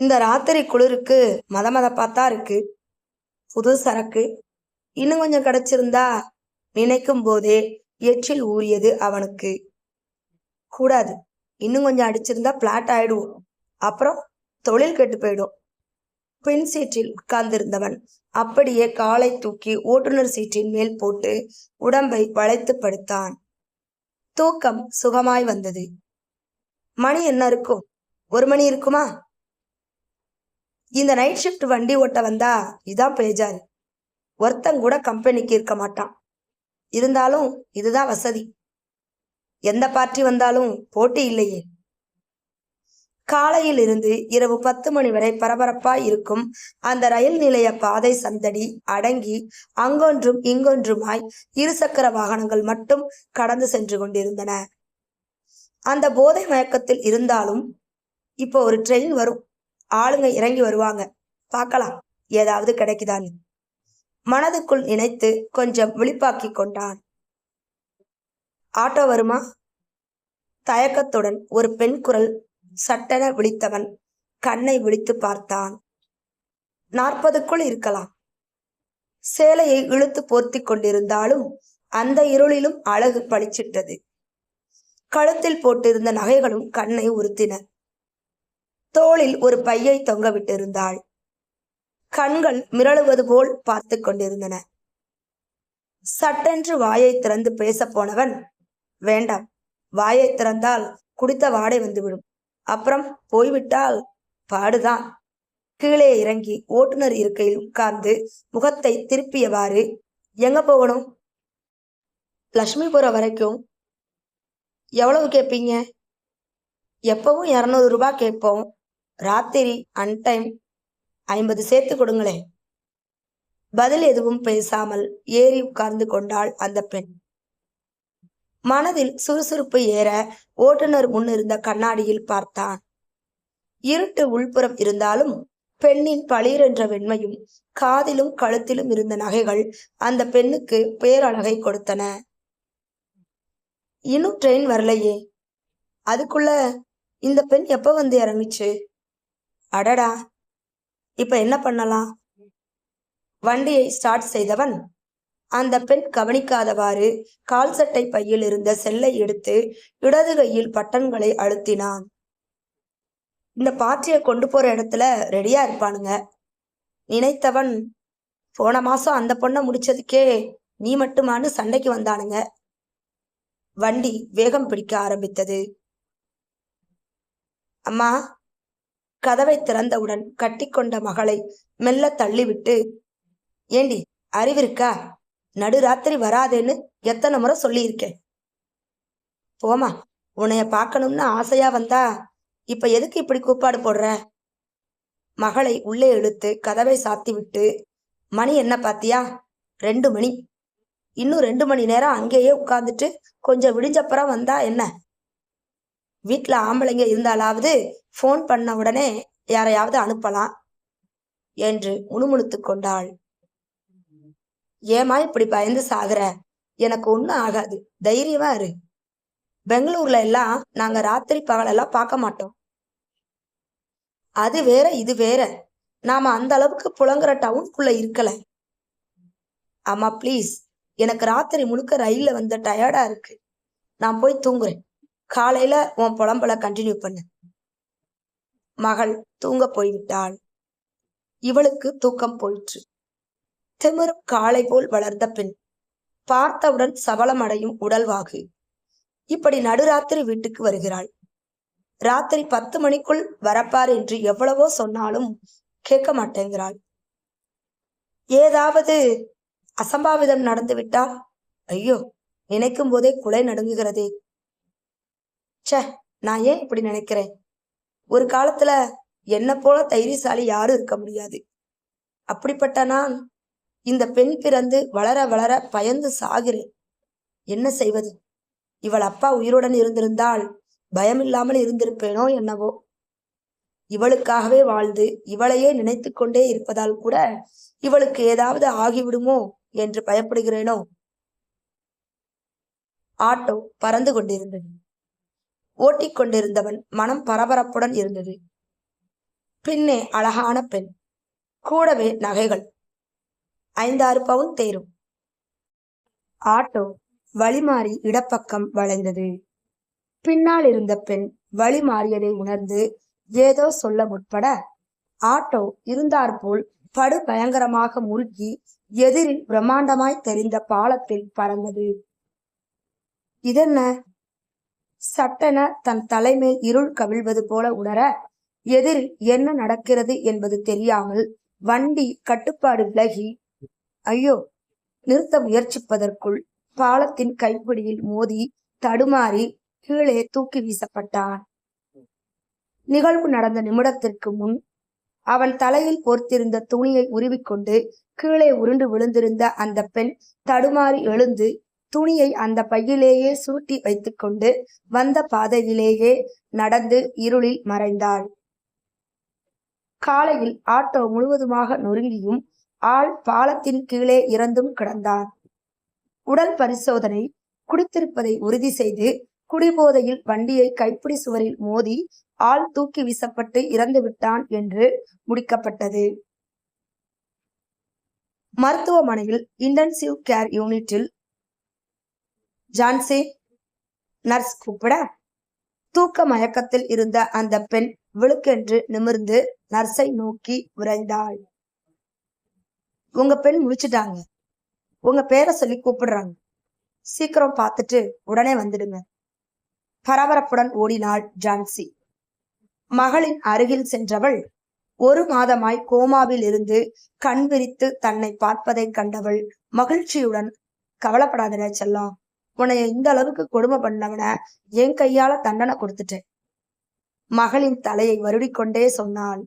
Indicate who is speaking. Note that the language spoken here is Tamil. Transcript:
Speaker 1: இந்த ராத்திரி குளிருக்கு மத மதப்பாத்தான் இருக்கு. புது சரக்கு. இன்னும் கொஞ்சம் கிடைச்சிருந்தா நினைக்கும் போதே எச்சில் ஊறியது அவனுக்கு. கூடாது. இன்னும் கொஞ்சம் அடிச்சிருந்தா பிளாட் ஆயிடுவோம். அப்புறம் தொழில் கெட்டு போயிடும். பின் சீட்டில் உட்கார்ந்திருந்தவன் அப்படியே காலை தூக்கி ஓட்டுநர் சீட்டின் மேல் போட்டு உடம்பை வளைத்து படுத்தான். தூக்கம் சுகமாய் வந்தது. மணி என்ன இருக்கும்? ஒரு மணி இருக்குமா? இந்த நைட் ஷிஃப்ட் வண்டி ஓட்ட வந்தா இதான் பேஜாரு. ஒருத்தன் கூட கம்பெனிக்கு இருக்க மாட்டான். இருந்தாலும் இதுதான் வசதி. எந்த பார்ட்டி வந்தாலும் போட்டி இல்லையே. காலையில் இருந்து இரவு பத்து மணி வரை பரபரப்பாய் இருக்கும் அந்த ரயில் நிலைய பாதை சந்தடி அடங்கி அங்கொன்றும் இங்கொன்றுமாய் இருசக்கர வாகனங்கள் மட்டும் கடந்து சென்று கொண்டிருந்தன. அந்த போதை மயக்கத்தில் இருந்தாலும் இப்போ ஒரு ட்ரெயின் வரும். ஆளுங்க இறங்கி வருவாங்க. பார்க்கலாம். ஏதாவது கிடைக்குதான்னு. மனதுக்குள் நினைத்து கொஞ்சம் விழிப்பாக்கி கொண்டான். ஆட்டோ வருமா? தயக்கத்துடன் ஒரு பெண் குரல் சட்டென விழித்தவன் கண்ணை விழித்து பார்த்தான். நாற்பதுக்குள் இருக்கலாம். சேலையை இழுத்து போர்த்தி கொண்டிருந்தாலும் அந்த இருளிலும் அழகு பளிச்சிட்டது. கழுத்தில் போட்டிருந்த நகைகளும் கண்ணை உறுத்தின. தோளில் ஒரு பையை தொங்கவிட்டிருந்தாள் கண்கள் மிரளுவது போல் பார்த்து கொண்டிருந்தன. சட்டென்று வாயை திறந்து பேசப் போனவன் வேண்டாம் வாயை திறந்தால் குடித்த வாடை வந்துவிடும். அப்புறம் போய்விட்டால் பாடுதான். கீழே இறங்கி ஓட்டுநர் இருக்கையில் உட்கார்ந்து முகத்தை திருப்பியவாறு எங்க போகணும்? லக்ஷ்மிபுரம் வரைக்கும் எவ்வளவு கேட்பீங்க எப்பவும் இரநூறு ரூபாய் கேட்போம். ராத்திரி அன்டைம் ஐம்பது சேர்த்து கொடுங்களேன். பதில் எதுவும் பேசாமல் ஏறி உட்கார்ந்து கொண்டாள் அந்த பெண். மனதில் சுறுசுறுப்பு ஏற ஓட்டுநர் முன்னிருந்த கண்ணாடியில் பார்த்தான். இருட்டு உள்புறம் இருந்தாலும் பெண்ணின் பளிரென்ற வெண்மையும் காதிலும் கழுத்திலும் இருந்த நகைகள் அந்த பெண்ணுக்கு பேரழகை கொடுத்தன. இன்னும் ட்ரெயின் வரலையே. அதுக்குள்ள இந்த பெண் எப்ப வந்து இறங்குச்சு? அடடா. இப்ப என்ன பண்ணலாம்? வண்டியை ஸ்டார்ட் செய்தவன். அந்த பெண் கவனிக்காதவாறு கால் சட்டை பையில் இருந்த செல்லை எடுத்து இடது கையில் பட்டன்களை அழுத்தினான். இந்த பாட்டியை கொண்டு போற இடத்துல ரெடியா இருப்பானுங்க. நினைத்தவன் போன மாசம் அந்த பொண்ணை முடிச்சதுக்கே நீ மட்டுமான்னு சண்டைக்கு வந்தானுங்க. வண்டி வேகம் பிடிக்க ஆரம்பித்தது. அம்மா கதவை திறந்தவுடன் கட்டிக்கொண்ட மகளை மெல்ல தள்ளிவிட்டு ஏண்டி அறிவிருக்கா? நடுராத்திரி வராதேன்னு எத்தனை முறை சொல்லியிருக்கேன். போமா உன்னைய பார்க்கணும்னு ஆசையா வந்தா இப்ப எதுக்கு இப்படி கூப்பாடு போடுற? மகளை உள்ளே இழுத்து கதவை சாத்தி விட்டு மணி என்ன பாத்தியா? ரெண்டு மணி. இன்னும் ரெண்டு மணி நேரம் அங்கேயே உட்காந்துட்டு கொஞ்சம் விடிஞ்சப்புறம் வந்தா என்ன? வீட்டில் ஆம்பளைங்க இருந்தாலாவது ஃபோன் பண்ண உடனே யாரையாவது அனுப்பலாம் என்று முணுமுணுத்து கொண்டாள். ஏமா இப்படி பயந்து சாகுற? எனக்கு ஒன்றும் ஆகாது. தைரியமா இரு. பெங்களூர்ல எல்லாம் நாங்க ராத்திரி பகலெல்லாம் பார்க்க மாட்டோம். அது வேற இது வேற. நாம அந்த அளவுக்கு புலங்குற டவுனுக்குள்ள இருக்கல. ஆமா ப்ளீஸ் எனக்கு ராத்திரி முழுக்க ரயில்ல வந்த டயர்டா இருக்கு. நான் போய் தூங்குறேன். காலையில உன் புலம்பல கண்டினியூ பண்ணு. மகள் தூங்க போய்விட்டாள். இவளுக்கு தூக்கம் போயிற்று. திமிரும் காளை போல் வளர்ந்த பெண். பார்த்தவுடன் சபலமடையும் உடல்வாகு. இப்படி நடுராத்திரி வீட்டுக்கு வருகிறாள். ராத்திரி பத்து மணிக்குள் வரப்பார் என்று எவ்வளவோ சொன்னாலும் கேட்க மாட்டேங்கிறாள். ஏதாவது அசம்பாவிதம் நடந்து விட்டால் ஐயோ நினைக்கும் போதே குலை நடுங்குகிறதே. ச்சே நான் ஏன் இப்படி நினைக்கிறேன்? ஒரு காலத்துல என்ன போல தைரியசாலி யாரும் இருக்க முடியாது. அப்படிப்பட்ட நான் இந்த பெண் பிறந்து வளர வளர பயந்து சாகிறேன். என்ன செய்வது? இவள் அப்பா உயிருடன் இருந்திருந்தால் பயமில்லாமல் இருந்திருப்பேனோ என்னவோ? இவளுக்காகவே வாழ்ந்து இவளையே நினைத்து கொண்டே இருப்பதால் கூட இவளுக்கு ஏதாவது ஆகிவிடுமோ என்று பயப்படுகிறேனோ? ஆட்டோ பறந்து கொண்டிருந்தது. ஓட்டிக் கொண்டிருந்தவன் மனம் பரபரப்புடன் இருந்தது. பின்னே அழகான பெண். கூடவே நகைகள். ஐந்தாறு பவுன் தேரும். ஆட்டோ வழிமாறி இடப்பக்கம் வளைந்தது. பின்னால் இருந்த பெண் வழி மாறியதை உணர்ந்து ஏதோ சொல்ல முற்பட ஆட்டோ இருந்தாற்போல் படு பயங்கரமாக முறுக்கி எதிரில் பிரம்மாண்டமாய் தெரிந்த பாலத்தில் பறந்தது. இதென்ன? சட்டென தன் தலைமேல் இருள் கவிழ்வது போல உணர எதிரில் என்ன நடக்கிறது என்பது தெரியாமல் வண்டி கட்டுப்பாடு விலகி ஐயோ நிறுத்த முயற்சிப்பதற்குள் பாலத்தின் கைப்பிடியில் மோதி தடுமாறி கீழே தூக்கி வீசப்பட்டான். நிகழ்வு நடந்த நிமிடத்திற்கு முன் அவன் தலையில் போர்த்திருந்த துணியை உருவிக்கொண்டு கீழே உருண்டு விழுந்திருந்த அந்த பெண் தடுமாறி எழுந்து துணியை அந்த பையிலேயே சூட்டி வைத்துக்கொண்டு வந்த பாதையிலேயே நடந்து இருளில் மறைந்தாள். காலையில் ஆட்டோ முழுவதுமாக நொறுங்கியும் ஆள் பாலத்தின் கீழே இறந்தும் கிடந்தார் உடல் பரிசோதனை குடித்திருப்பதை உறுதி செய்து குடிபோதையில் வண்டியை கைப்பிடி சுவரில் மோதி ஆள் தூக்கி வீசப்பட்டு இறந்து விட்டான் என்று முடிக்கப்பட்டது. மருத்துவமனையில் இன்டென்சிவ் கேர் யூனிட்டில் ஜான்சி நர்ஸ் கூப்பிட தூக்க மயக்கத்தில் இருந்த அந்த பெண் விழுக்கென்று நிமிர்ந்து நர்ஸை நோக்கி உரைந்தாள் உங்க பெண் முடிச்சிட்டாங்க உங்க பேரை சொல்லி கூப்பிடுறாங்க. சீக்கிரம் பார்த்துட்டு உடனே வந்துடுங்க. பரபரப்புடன் ஓடினாள் ஜான்சி. மகளின் அருகில் சென்றவள் ஒரு மாதமாய் கோமாவில் இருந்து கண் விரித்து தன்னை பார்ப்பதை கண்டவள் மகிழ்ச்சியுடன் கவலைப்படாத செல்லம். உன்னைய இந்த அளவுக்கு கொடுமை பண்ணவன என் கையால தண்டனை கொடுத்துட்டேன். மகளின் தலையை வருடிக்கொண்டே சொன்னாள்